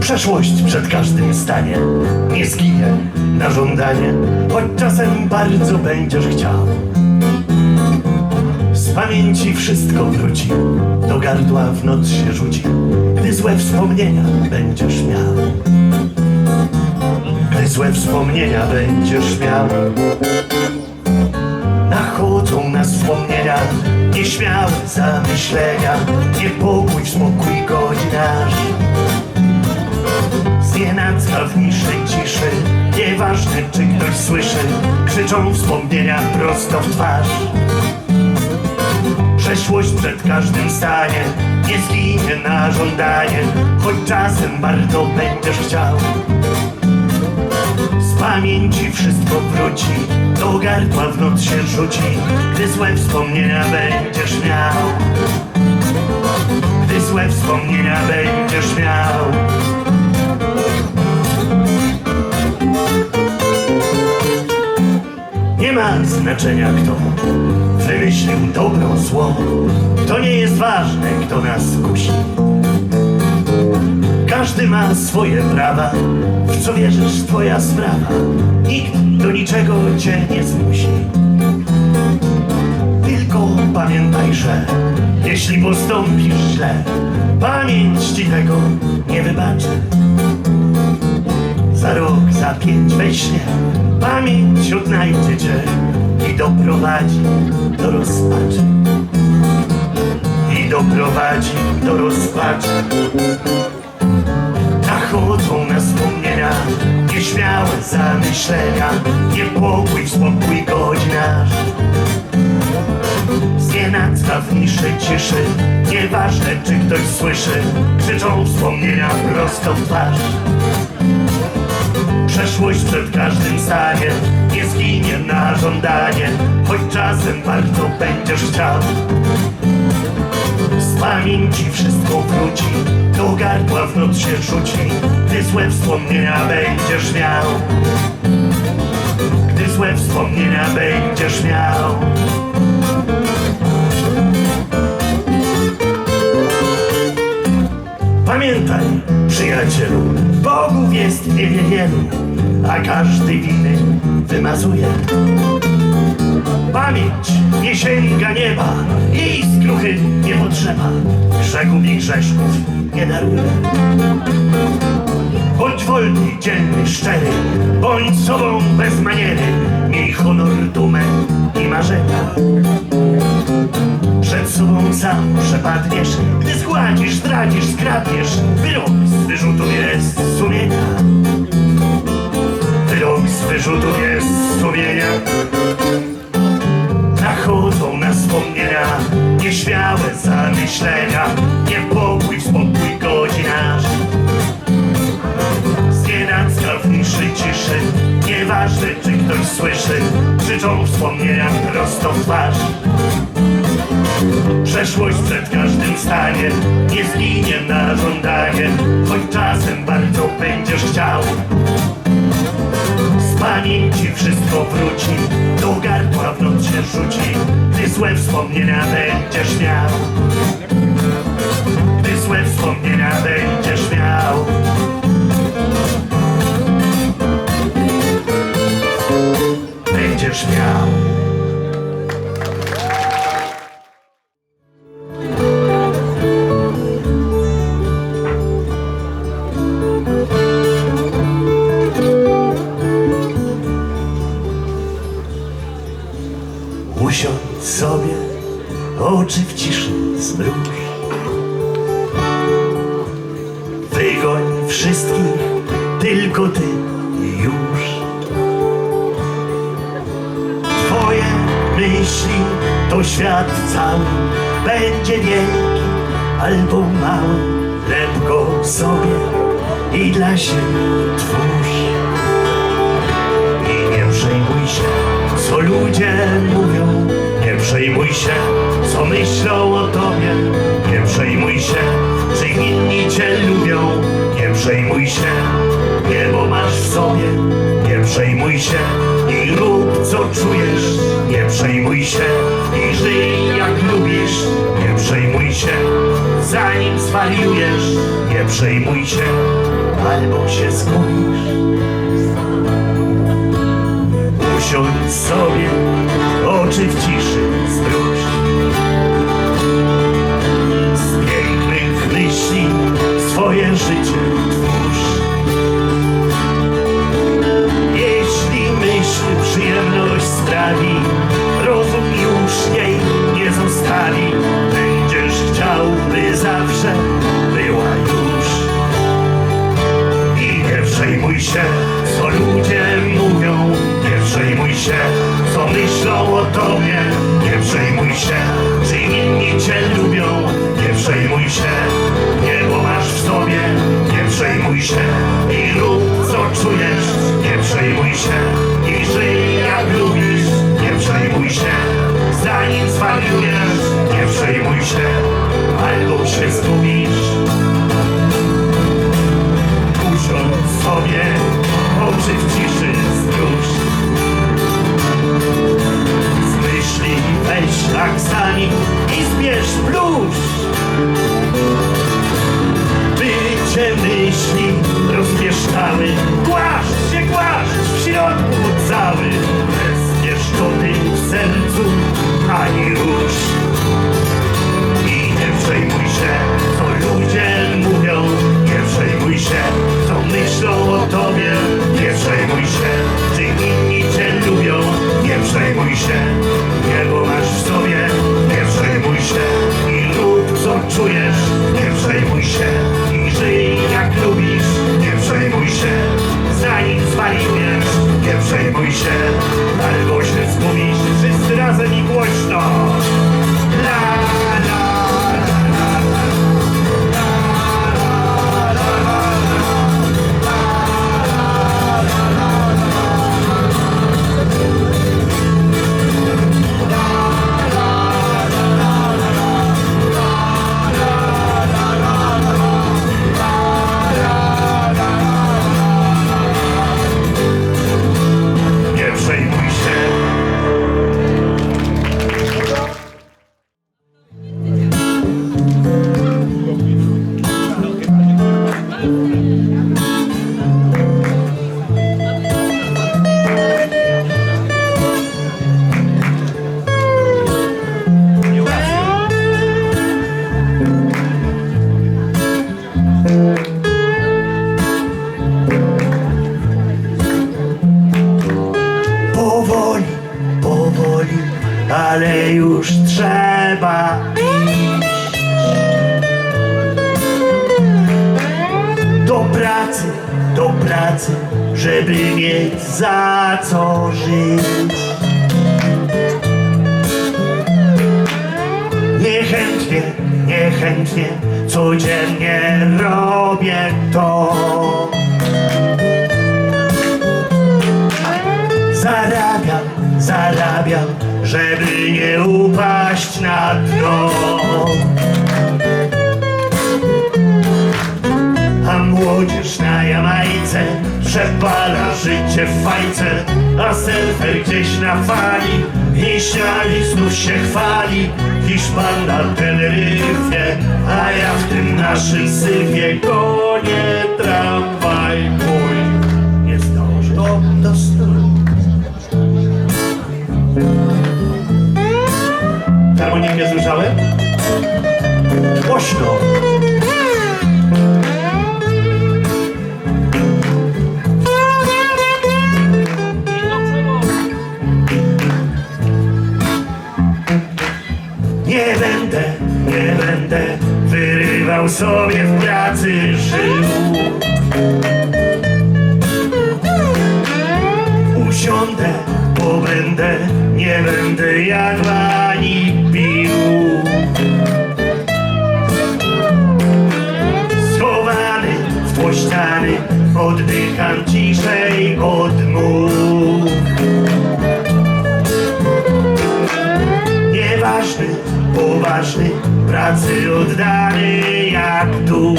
Przeszłość przed każdym stanie nie zginie na żądanie, choć czasem bardzo będziesz chciał. Pamięci wszystko wróci, do gardła w noc się rzuci, gdy złe wspomnienia będziesz miał. Gdy złe wspomnienia będziesz miał. Nachodzą nas wspomnienia, nieśmiałe zamyślenia, niepokój w spokój godzi nasz. Znienacka w niższej ciszy Nieważne czy ktoś słyszy Krzyczą wspomnienia prosto w twarz Przeszłość przed każdym stanie. Nie zginie na żądanie Choć czasem bardzo będziesz chciał. Z pamięci wszystko wróci Do gardła w noc się rzuci Gdy złe wspomnienia będziesz miał. Gdy złe wspomnienia będziesz miał. Nie ma znaczenia kto wymyślił dobro, zło. To nie jest ważne, kto nas kusi. Każdy ma swoje prawa, w co wierzysz, twoja sprawa. Nikt do niczego cię nie zmusi. Tylko pamiętaj, że jeśli postąpisz źle, pamięć ci tego nie wybaczy. Za rok, za pięć we śnie Pamięć odnajdzie cię I doprowadzi do rozpaczy. I doprowadzi do rozpaczy. Nachodzą nas wspomnienia Nieśmiałe zamyślenia Niepokój spokój godzi nasz Znienacka w niższej ciszy Nieważne czy ktoś słyszy Krzyczą wspomnienia prosto w twarz Przeszłość przed każdym stanie nie zginie na żądanie, choć czasem bardzo będziesz chciał. Z pamięci wszystko wróci, do gardła w noc się rzuci, gdy złe wspomnienia będziesz miał. Gdy złe wspomnienia będziesz miał. Pamiętaj, przyjacielu, Bogów jest niewielu, a każdy winy wymazuje. Pamięć nie sięga nieba i skruchy nie potrzeba, grzechów i grzeszków nie daruje. Bądź wolny, dzielny, szczery, bądź sobą bez maniery, miej honor, dumę i marzenia. Przed sobą sam przepadniesz, gdy zgładzisz, zdradzisz, skradniesz. Wyrok z wyrzutu jest sumienia. Wyrok z wyrzutu jest sumienia. Nachodzą nas wspomnienia, nieśmiałe zamyślenia, niepokój spokój godzi nasz. Znienacka w niższej ciszy, nieważne czy ktoś słyszy, krzyczą wspomnienia prosto w twarz. Przeszłość przed każdym stanie nie zginie na żądanie, choć czasem bardzo będziesz chciał. Z pamięci wszystko wróci, do gardła w noc się rzuci, gdy złe wspomnienia będziesz miał. Gdy złe wspomnienia będziesz miał. Będziesz miał. To świat cały, będzie wielki albo mały. Lep go sobie i dla siebie twórz. I nie przejmuj się, co ludzie mówią. Nie przejmuj się, co myślą o tobie. Nie przejmuj się, czy inni cię lubią, nie przejmuj się, niebo masz w sobie, nie przejmuj się i rób co czujesz, nie przejmuj się i żyj jak lubisz, nie przejmuj się, zanim zwariujesz, nie przejmuj się, albo się zgubisz. Usiądź sobie, oczy w ciszy zbruś. Myśli swoje życie się, zanim zwariujesz, nie przejmuj się, albo się zgubisz. Usiądź sobie, oczy w ciszy zbruż. Z myśli weź aksamin i zbierz blusz. By cię myśli rozpieszczały, głaszcz się, głaszcz w środku cały. Pieszczoty w sercu ani róż. I nie przejmuj się, co ludzie mówią, nie przejmuj się, co myślą o tobie, nie przejmuj się, czy inni cię lubią, nie przejmuj się, niebo masz w sobie, nie przejmuj się i rób co czujesz, nie przejmuj się i żyj jak lubisz, nie przejmuj się, zanim zwariujesz, nie przejmuj się, pracy, do pracy, żeby mieć za co żyć. Niechętnie, niechętnie, codziennie robię to. Zarabiam, zarabiam, żeby nie upaść na dno. Przepala życie w fajce, a surfer gdzieś na fali i śmiali znów się chwali. Hiszpan na Teneryfie, a ja w tym naszym syfie gonię tramwaj mój. Nie zdążę do, do snu. Harmonikę słyszałem? Głośno. Wyrywał sobie w pracy żył. Usiądę, pobędę, nie będę jadł ani pił. Schowany w tłościany, oddycham ciszej od mów. Nieważny, poważny, pracy oddany jak tu.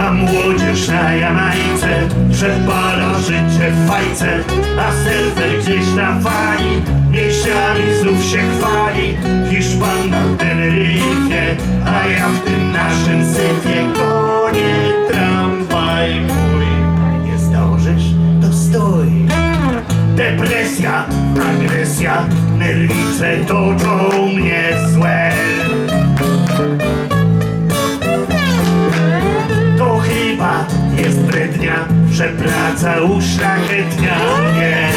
A młodzież na Jamajce przepala życie w fajce, a serwer gdzieś na fali, miesiami znów się chwali. Hiszpan na Teneryfie, a ja w tym naszym syfie konie tramwaj mój. Nie zdążysz, to stój. Depresja, agresja, nerwice toczą mnie złe. To chyba jest brednia, że praca uszlachetnia mnie.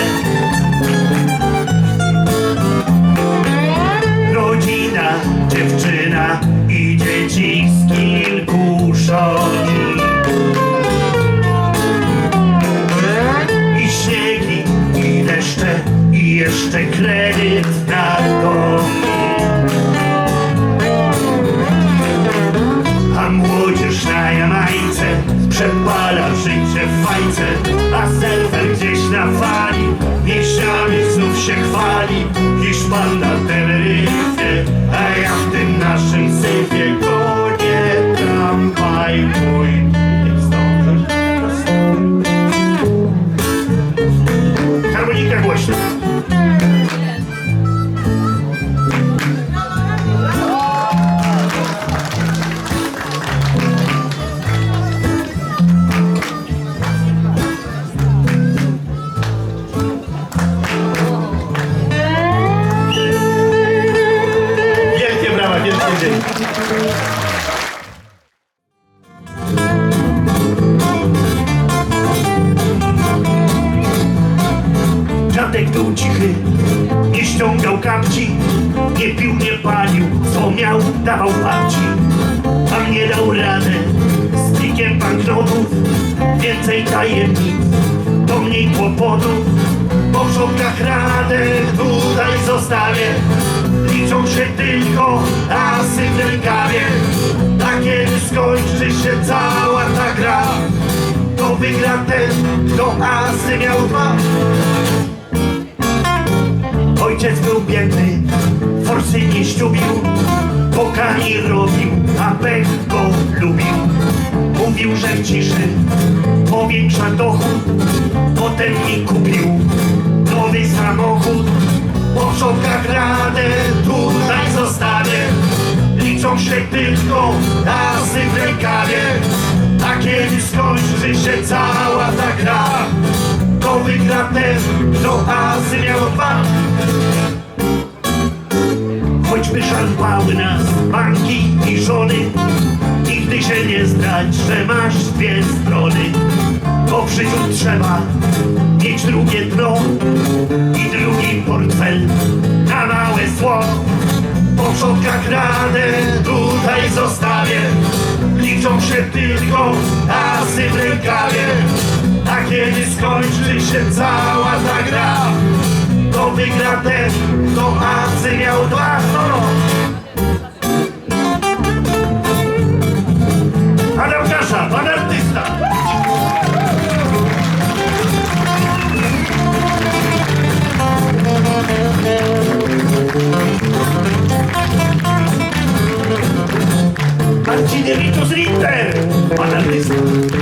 Rodzina, dziewczyna i dzieci z kilku żoni. I śniegi, i deszcze, i jeszcze kredyt ściągał kapci, nie pił, nie palił, co miał, dawał babci. A mnie dał radę z plikiem banknotów, więcej tajemnic, to mniej kłopotów. Po przodkach radę tutaj zostawię, liczą się tylko asy w rękawie. A kiedy skończy się cała ta gra, to wygra ten, kto asy miał dwa. Forsy nie ściubił, boka nie robił, a pech go lubił. Mówił, że w ciszy powiększa dochód, potem mi kupił nowy samochód. Po przodkach radę tutaj zostawię, liczą się tylko asy w rękawie. A kiedy skończy się cała ta gra, to wygra ten, kto asy miał dwa. Choćby szarpały nas banki i żony. Nigdy się nie zdradź, że masz dwie strony. Bo w życiu trzeba mieć drugie dno I drugi portfel na małe zło. Po przodkach radę tutaj zostawię Liczą się tylko asy w rękawie. A kiedy skończy się cała ta gra to wygra ten, kto asy miał dwa no. di Riccius Ritter! Ma